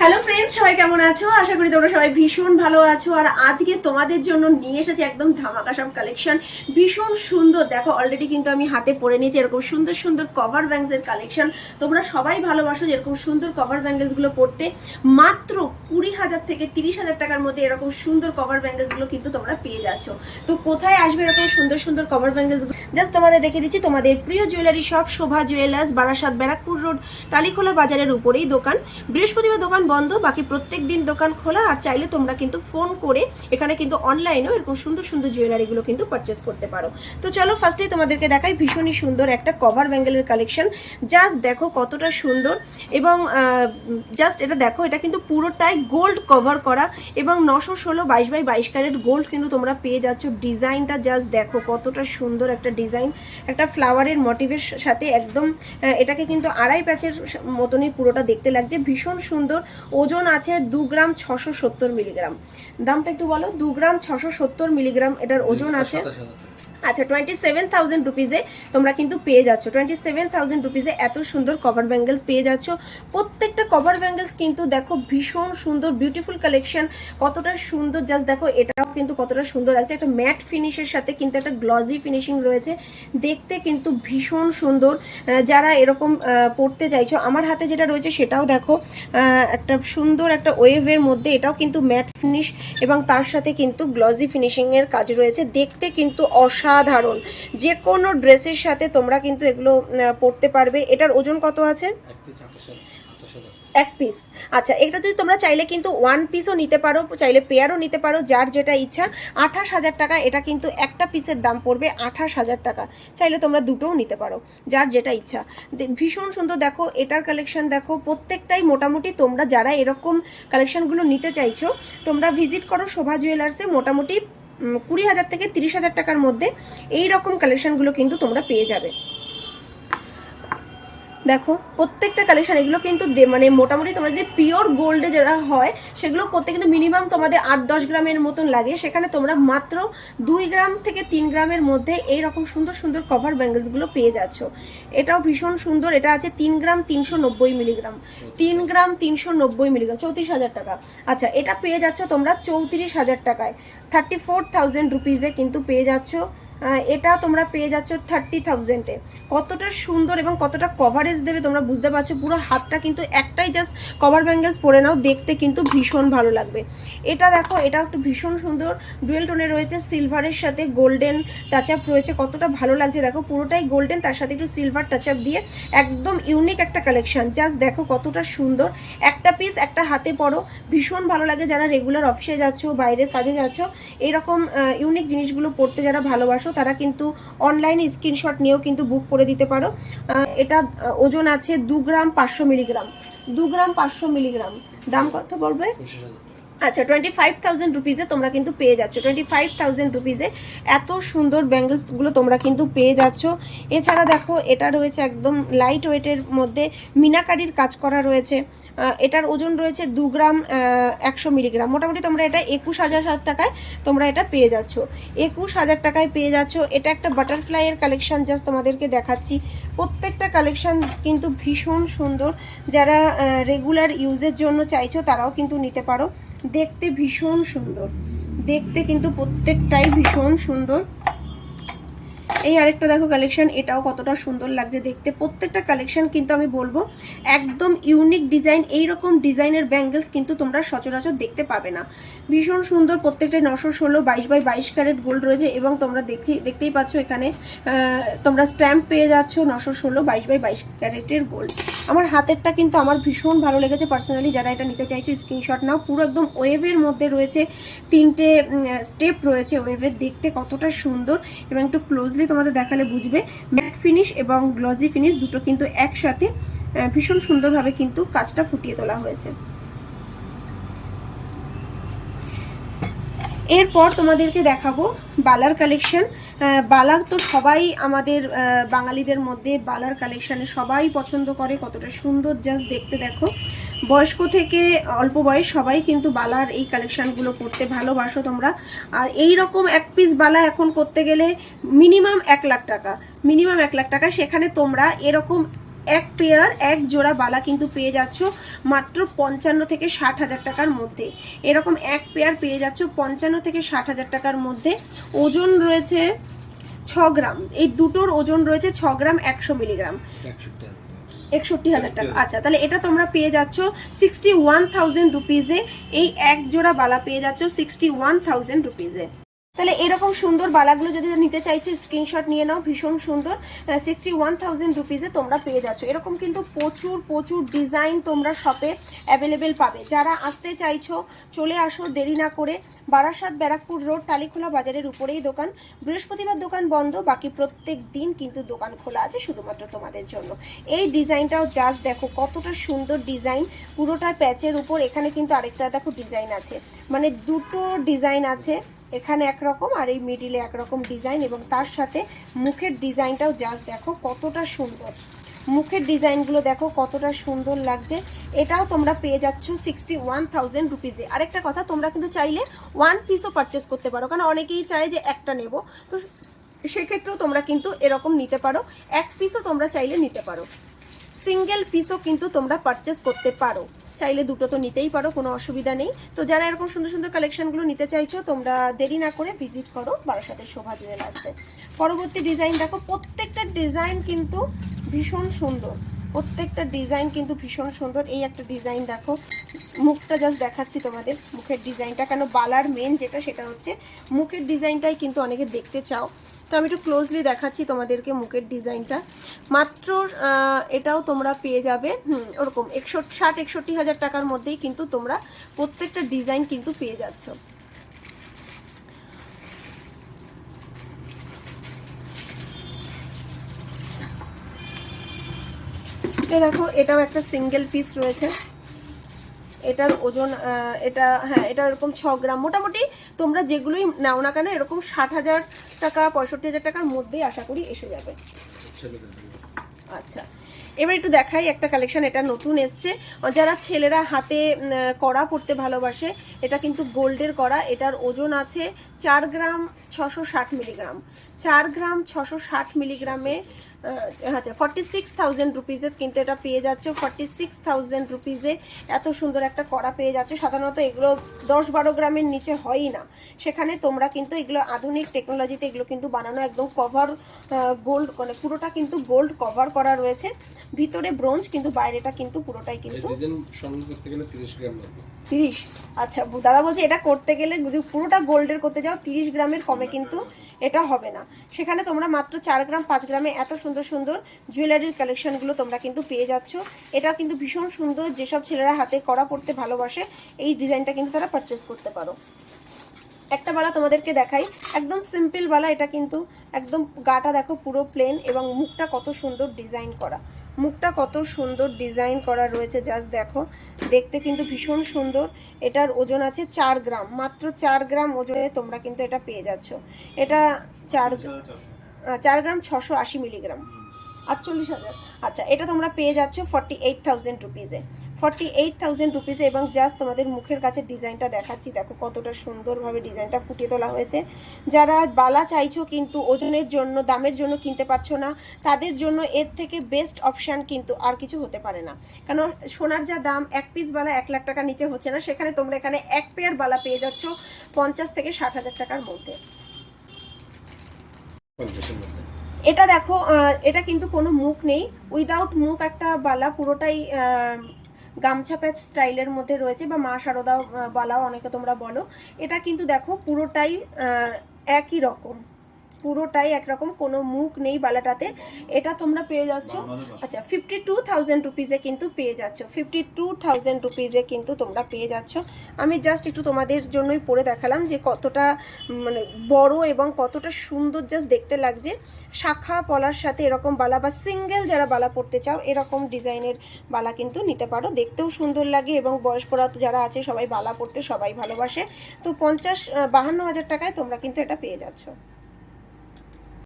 Hello friends সবাই কেমন আছো? আশা করি তোমরা সবাই ভীষণ ভালো আছো। আর আজকে তোমাদের জন্য নিয়ে এসেছি একদম ধামাকা সব কালেকশন ভীষণ সুন্দর, দেখো অলরেডি কিন্তু আমি হাতে পরে নিয়েছি এরকম সুন্দর সুন্দর কভার ব্যাংকস এর কালেকশন তোমরা সবাই ভালোবাসো যে এরকম সুন্দর কভার ব্যাঙ্গেলসগুলো পড়তে। মাত্র কুড়ি হাজার থেকে তিরিশ হাজার টাকার মধ্যে এরকম সুন্দর কভার ব্যাঙ্গেলসগুলো কিন্তু তোমরা পেয়ে যাচ্ছ। তো কোথায় আসবে এরকম সুন্দর সুন্দর কভার ব্যাঙ্গেলসগুলো? জাস্ট তোমাদের দেখে দিচ্ছি তোমাদের প্রিয় jewellery shop Shobha jewellers Barasat Barrackpore road Talikhola বাজারের উপরেই দোকান। বৃহস্পতিবার দোকান বন্ধ বাকি প্রত্যেক দিন দোকান খোলা, আর চাইলে তোমরা কিন্তু ফোন করে এখানে কিন্তু অনলাইনেও এরকম সুন্দর সুন্দর জুয়েলারিগুলো কিন্তু পারচেস করতে পারো। তো চলো ফার্স্টে তোমাদেরকে দেখাই ভীষণই সুন্দর একটা কভার ব্যাঙ্গেলের কালেকশন জাস্ট দেখো কতটা সুন্দর এবং জাস্ট এটা দেখো, এটা কিন্তু পুরোটাই গোল্ড কভার করা এবং নশো ষোলো বাইশ বাই বাইশ ক্যারেট গোল্ড কিন্তু তোমরা পেয়ে যাচ্ছ। ডিজাইনটা জাস্ট দেখো কতটা সুন্দর একটা ডিজাইন একটা ফ্লাওয়ারের মোটিভের সাথে একদম এটাকে কিন্তু আড়াই প্যাচের মতনই পুরোটা দেখতে লাগছে। ভীষণ সুন্দর, ওজন আছে দু গ্রাম ছশো সত্তর মিলিগ্রাম। দামটা একটু বলো দু গ্রাম ছশো সত্তর মিলিগ্রাম এটার ওজন আছে আচ্ছা টোয়েন্টি সেভেন থাউজেন্ড রুপিজে তোমরা কিন্তু পেয়ে যাচ্ছ। টোয়েন্টি সেভেন থাউজেন্ড রুপিজে এত সুন্দর কভার ব্যাঙ্গেলস পেয়ে যাচ্ছ। প্রত্যেকটা কভার ব্যাঙ্গেলস কিন্তু দেখো ভীষণ সুন্দর বিউটিফুল কালেকশন কতটা সুন্দর জাস্ট দেখো এটাও কিন্তু কতটা সুন্দর লাগছে। একটা ম্যাট ফিনিশের সাথে কিন্তু একটা গ্লজি ফিনিশিং রয়েছে। দেখতে কিন্তু ভীষণ সুন্দর। যারা এরকম পড়তে চাইছো, আমার হাতে যেটা রয়েছে সেটাও দেখো। একটা সুন্দর একটা ওয়েভের মধ্যে এটাও কিন্তু ম্যাট ফিনিশ এবং তার সাথে কিন্তু গ্লজি ফিনিশিংয়ের কাজ রয়েছে। দেখতে কিন্তু অসাধারণ। যে কোনো ড্রেসের সাথে তোমরা কিন্তু এগুলো পরতে পারবে। এটার ওজন কত আছে? এক পিস আচ্ছা এটা যদি তোমরা চাইলে কিন্তু ওয়ান পিসও নিতে পারো চাইলে পেয়ারও নিতে পারো যার যেটা ইচ্ছা। আঠাশ হাজার টাকা এটা কিন্তু একটা পিসের দাম পড়বে আঠাশ হাজার টাকা। চাইলে তোমরা দুটোও নিতে পারো যার যেটা ইচ্ছা। ভীষণ সুন্দর দেখো এটার কালেকশন দেখো প্রত্যেকটাই মোটামুটি তোমরা যারা এরকম কালেকশনগুলো নিতে চাইছো তোমরা ভিজিট করো শোভা জুয়েলার্সে মোটামুটি কুড়ি হাজার থেকে তিরিশ হাজার টাকার মধ্যে এই রকম কালেকশনগুলো কিন্তু তোমরা পেয়ে যাবে। দেখো, প্রত্যেকটা কালেকশন এগুলো কিন্তু মানে মোটামুটি তোমরা যে পিওর গোল্ডে যারা হয়, সেগুলো করতে কিন্তু মিনিমাম তোমাদের আট দশ গ্রামের মতন লাগে। সেখানে তোমরা মাত্র দুই গ্রাম থেকে তিন গ্রামের মধ্যে এই রকম সুন্দর সুন্দর কভার ব্যাঙ্গেলসগুলো পেয়ে যাচ্ছ। এটাও ভীষণ সুন্দর, এটা আছে তিন গ্রাম তিনশো নব্বই মিলিগ্রাম তিন গ্রাম তিনশো নব্বই মিলিগ্রাম চৌত্রিশ হাজার টাকা। আচ্ছা এটা পেয়ে যাচ্ছ তোমরা চৌত্রিশ হাজার টাকায়। থার্টি ফোর থাউজেন্ড রুপিজে কিন্তু পেয়ে যাচ্ছ। এটা তোমরা পেয়ে যাচ্ছ থার্টি থাউজেন্ডে কতটা সুন্দর এবং কতটা কভারেজ দেবে তোমরা বুঝতে পারছ, পুরো হাতটা কিন্তু একটাই জাস্ট কভার ব্যাঙ্গেলস পরে নাও, দেখতে কিন্তু ভীষণ ভালো লাগবে। এটা দেখো, এটা একটু ভীষণ সুন্দর ডুয়েল টোনে রয়েছে সিলভারের সাথে গোল্ডেন টাচ আপ রয়েছে, কতটা ভালো লাগছে। দেখো, পুরোটাই গোল্ডেন তার সাথে একটু সিলভার টাচ আপ দিয়ে একদম ইউনিক একটা কালেকশন জাস্ট দেখো কতটা সুন্দর, একটা পিস একটা হাতে পড়ো ভীষণ ভালো লাগে যারা রেগুলার অফিসে যাচ্ছ, বাইরের কাজে যাচ্ছ, এরকম ইউনিক জিনিসগুলো পড়তে যারা ভালোবাসো তারা কিন্তু অনলাইনে স্ক্রিনশট নিয়েও কিন্তু বুক করে দিতে পারো। এটা ওজন আছে দু গ্রাম পাঁচশো মিলিগ্রাম। দু গ্রাম পাঁচশো মিলিগ্রাম। দাম কত হাজার। আচ্ছা টোয়েন্টি ফাইভ থাউজেন্ড রুপিজে তোমরা কিন্তু পেয়ে যাচ্ছ। টোয়েন্টি ফাইভ থাউজেন্ড রুপিজে এত সুন্দর ব্যাঙ্গেলসগুলো তোমরা কিন্তু পেয়ে যাচ্ছ। এছাড়া দেখো, এটা রয়েছে একদম লাইট ওয়েটের মধ্যে মিনাকারির কাজ করা রয়েছে। এটার ওজন রয়েছে দু গ্রাম একশো মিলিগ্রাম। মোটামুটি তোমরা এটা একুশ হাজার টাকায় তোমরা এটা পেয়ে যাচ্ছ। একুশ হাজার টাকায় পেয়ে যাচ্ছ। এটা একটা বাটারফ্লাইয়ের কালেকশন জাস্ট তোমাদেরকে দেখাচ্ছি। প্রত্যেকটা কালেকশন কিন্তু ভীষণ সুন্দর। যারা রেগুলার ইউজের জন্য চাইছো, তারাও কিন্তু নিতে পারো। দেখতে ভীষণ সুন্দর। দেখতে কিন্তু প্রত্যেকটাই ভীষণ সুন্দর। এই আরেকটা দেখো কালেকশন এটাও কতটা সুন্দর লাগছে দেখতে। প্রত্যেকটা কালেকশন কিন্তু আমি বলব, একদম ইউনিক ডিজাইন এই রকম ডিজাইনের ব্যাঙ্গেলস কিন্তু তোমরা সচরাচর দেখতে পাবে না। ভীষণ সুন্দর প্রত্যেকটা নশো ষোলো বাইশ বাই বাইশ ক্যারেট গোল্ড রয়েছে এবং তোমরা দেখতে দেখতেই পাচ্ছ এখানে তোমরা স্ট্যাম্প পেয়ে যাচ্ছ নশো ষোলো বাইশ বাই বাইশ ক্যারেটের গোল্ড আমার হাতেরটা কিন্তু আমার ভীষণ ভালো লেগেছে পার্সোনালি যারা এটা নিতে চাইছো স্ক্রিনশট নাও। পুরো একদম ওয়েভের মধ্যে রয়েছে, তিনটে স্টেপ রয়েছে ওয়েভের দেখতে কতটা সুন্দর এবং একটু ক্লোজলি তোমাদের দেখালে বুঝবে। ম্যাট ফিনিশ এবং গ্লজি ফিনিশ দুটো কিন্তু একসাথে ভীষণ সুন্দরভাবে কিন্তু কাজটা ফুটিয়ে তোলা হয়েছে। এরপর তোমাদেরকে দেখাবো বালার কালেকশন বালা তো সবাই আমাদের বাঙালিদের মধ্যে বালার কালেকশানে সবাই পছন্দ করে, কতটা সুন্দর জাস্ট দেখতে দেখো। বয়স্ক থেকে অল্প বয়স সবাই কিন্তু বালার এই কালেকশানগুলো করতে ভালোবাসো তোমরা। আর এই রকম এক পিস বালা এখন করতে গেলে মিনিমাম এক লাখ টাকা মিনিমাম এক লাখ টাকা। সেখানে তোমরা এরকম এক পেয়ার, এক জোড়া বালা কিন্তু পেয়ে যাচ্ছ মাত্র পঞ্চান্ন থেকে ষাট হাজার টাকার মধ্যে। এরকম এক পেয়ার পেয়ে যাচ্ছ পঞ্চান্ন থেকে ষাট হাজার টাকার মধ্যে। ওজন রয়েছে ছ গ্রাম। এই দুটোর ওজন রয়েছে ছ গ্রাম একশো মিলিগ্রাম। একষট্টি হাজার টাকা। আচ্ছা তাহলে এটা তোমরা পেয়ে যাচ্ছ সিক্সটি ওয়ান থাউজেন্ড রুপিজে এই এক জোড়া বালা পেয়ে যাচ্ছ সিক্সটি ওয়ান থাউজেন্ড রুপিজে তাহলে এরকম সুন্দর বালাগুলো যদি নিতে চাইছো স্ক্রিনশট নিয়ে নাও, ভীষণ সুন্দর। সিক্সটি ওয়ান থাউজেন্ড রুপিজে তোমরা পেয়ে যাচ্ছ। এরকম কিন্তু প্রচুর প্রচুর ডিজাইন তোমরা শপে অ্যাভেলেবেল পাবে। যারা আসতে চাইছো, চলে আসো, দেরি না করে। বারাসাত ব্যারাকপুর রোড, টালিখোলা বাজারের উপরেই দোকান। বৃহস্পতিবার দোকান বন্ধ, বাকি প্রত্যেক দিন কিন্তু দোকান খোলা আছে শুধুমাত্র তোমাদের জন্য। এই ডিজাইনটাও জাস্ট দেখো, কতটা সুন্দর ডিজাইন। পুরোটা প্যাচের উপর এখানে কিন্তু আরেকটা দেখো ডিজাইন আছে। মানে দুটো ডিজাইন আছে। এখানে একরকম আর এই মিডিলে একরকম ডিজাইন এবং তার সাথে মুখের ডিজাইনটাও জাস্ট দেখো কতটা সুন্দর। মুখের ডিজাইনগুলো দেখো কতটা সুন্দর লাগছে। এটাও তোমরা পেয়ে যাচ্ছ সিক্সটি ওয়ান থাউজেন্ড রুপিজে আরেকটা কথা, তোমরা কিন্তু চাইলে ওয়ান পিসও পারচেস করতে পারো, কারণ অনেকেই চায় যে একটা নেব। তো সেক্ষেত্রেও তোমরা কিন্তু এরকম নিতে পারো। এক পিসও তোমরা চাইলে নিতে পারো। সিঙ্গেল পিসও কিন্তু তোমরা পারচেস করতে পারো। চাইলে দুটো তো নিতেই পারো, কোনো অসুবিধা নেই। তো যারা এরকম সুন্দর সুন্দর কালেকশনগুলো নিতে চাইছো, তোমরা দেরি না করে ভিজিট করো, বারাসাতের শোভা জুয়েলার্সে পরবর্তী ডিজাইন দেখো, প্রত্যেকটা ডিজাইন কিন্তু ভীষণ সুন্দর। প্রত্যেকটা ডিজাইন কিন্তু ভীষণ সুন্দর। এই একটা ডিজাইন দেখো, মুখটা জাস্ট দেখাচ্ছি তোমাদের, মুখের ডিজাইনটা কেন বালার মেন যেটা, সেটা হচ্ছে মুখের ডিজাইনটাই কিন্তু অনেকে দেখতে চাও। তো আমি একটু ক্লোজলি দেখাচ্ছি তোমাদেরকে মুখের ডিজাইনটা। মাত্র এটাও তোমরা পেয়ে যাবে। ওরকম একষট্টি ষাট, একষট্টি হাজার টাকার মধ্যেই কিন্তু তোমরা প্রত্যেকটা ডিজাইন কিন্তু পেয়ে যাচ্ছ। দেখো, এটাও একটা সিঙ্গেল পিস রয়েছে। এটার ওজন এটা হ্যাঁ এটা এরকম ছ গ্রাম। মোটামুটি তোমরা যেগুলোই নাও না কেন, এরকম ষাট হাজার টাকা, পঁয়ষট্টি হাজার টাকার মধ্যেই আশা করি এসে যাবে। আচ্ছা। এবার একটু দেখাই একটা কালেকশন এটা নতুন এসছে। যারা ছেলেরা হাতে কড়া পড়তে ভালোবাসে, এটা কিন্তু গোল্ডের কড়া, এটার ওজন আছে চার গ্রাম ছশো ষাট মিলিগ্রাম। চার গ্রাম ছশো ষাট মিলিগ্রামে আচ্ছা ফর্টি সিক্স থাউজেন্ড রুপিজে কিন্তু এটা পেয়ে যাচ্ছে। ফর্টি সিক্স থাউজেন্ড রুপিজে এত সুন্দর একটা কড়া পেয়ে যাচ্ছে। সাধারণত এগুলো দশ বারো গ্রামের নিচে হয়ই না। সেখানে তোমরা কিন্তু এগুলো আধুনিক টেকনোলজিতে এগুলো কিন্তু বানানো একদম কভার গোল্ড মানে পুরোটা কিন্তু গোল্ড কভার করা রয়েছে। ভিতরে ব্রোঞ্জ কিন্তু বাইরেটা কিন্তু পুরোটাই কিন্তু তিরিশ আচ্ছা দাদা বলছে এটা করতে গেলে যদি পুরোটা গোল্ডের করতে যাও তিরিশ গ্রামের কমে কিন্তু এটা হবে না। সেখানে তোমরা মাত্র চার গ্রাম, পাঁচ গ্রামে এত সুন্দর সুন্দর জুয়েলারির কালেকশনগুলো তোমরা কিন্তু পেয়ে যাচ্ছ। এটা কিন্তু ভীষণ সুন্দর যেসব ছেলেরা হাতে করা পড়তে ভালোবাসে, এই ডিজাইনটা কিন্তু তারা পারচেস করতে পারো। একটা বালা তোমাদেরকে দেখাই, একদম সিম্পল বালা এটা কিন্তু একদম গাটা দেখো পুরো প্লেন এবং মুখটা কত সুন্দর ডিজাইন করা। মুখটা কত সুন্দর ডিজাইন করা রয়েছে জাস্ট দেখো। দেখতে কিন্তু ভীষণ সুন্দর। এটার ওজন আছে চার গ্রাম। মাত্র চার গ্রাম ওজনে তোমরা কিন্তু এটা পেয়ে যাচ্ছ। এটা চার চার গ্রাম ছশো আশি মিলিগ্রাম। আটচল্লিশ হাজার। আচ্ছা এটা তোমরা পেয়ে যাচ্ছ ফর্টি এইট থাউজেন্ড রুপিজে ফর্টি এইট থাউজেন্ড রুপিসে এবং জাস্ট তোমাদের মুখের কাছে ডিজাইনটা দেখাচ্ছি। দেখো কতটা সুন্দরভাবে ডিজাইনটা ফুটিয়ে তোলা হয়েছে। যারা বালা চাইছো কিন্তু ওজনের জন্য দামের জন্য কিনতে পারছ না তাদের জন্য এর থেকে বেস্ট অপশান কিন্তু আর কিছু হতে পারে না। কারণ সোনার যা দাম এক পিস বালা এক লাখ টাকা নিচে হচ্ছে না। সেখানে তোমরা এখানে এক পেয়ার বালা পেয়ে যাচ্ছ পঞ্চাশ থেকে ষাট হাজার টাকার মধ্যে। এটা দেখো এটা কিন্তু কোনো মুখ নেই। উইদাউট মুখ একটা বালা পুরোটাই গামছা প্যাচ স্টাইলের মধ্যে রয়েছে বা মা শারদা বলাও অনেকে তোমরা বলো। এটা কিন্তু দেখো পুরোটাই একই রকম। পুরোটাই একরকম, কোনো মুখ নেই বালাটাতে। এটা তোমরা পেয়ে যাচ্ছ। আচ্ছা ফিফটি টু থাউজেন্ড রুপিজে কিন্তু পেয়ে যাচ্ছ। ফিফটি টু থাউজেন্ড রুপিজে কিন্তু তোমরা পেয়ে যাচ্ছ। আমি জাস্ট একটু তোমাদের জন্যই পরে দেখালাম যে কতটা মানে বড় এবং কতটা সুন্দর জাস্ট দেখতে লাগছে। শাখা পলার সাথে এরকম বালা বা সিঙ্গেল যারা বালা পরতে চাও, এরকম ডিজাইনের বালা কিন্তু নিতে পারো। দেখতেও সুন্দর লাগে এবং বয়স্করা যারা আছে, সবাই বালা পরতে সবাই ভালোবাসে। তো পঞ্চাশ, বাহান্ন হাজার টাকায় তোমরা কিন্তু এটা পেয়ে যাচ্ছ।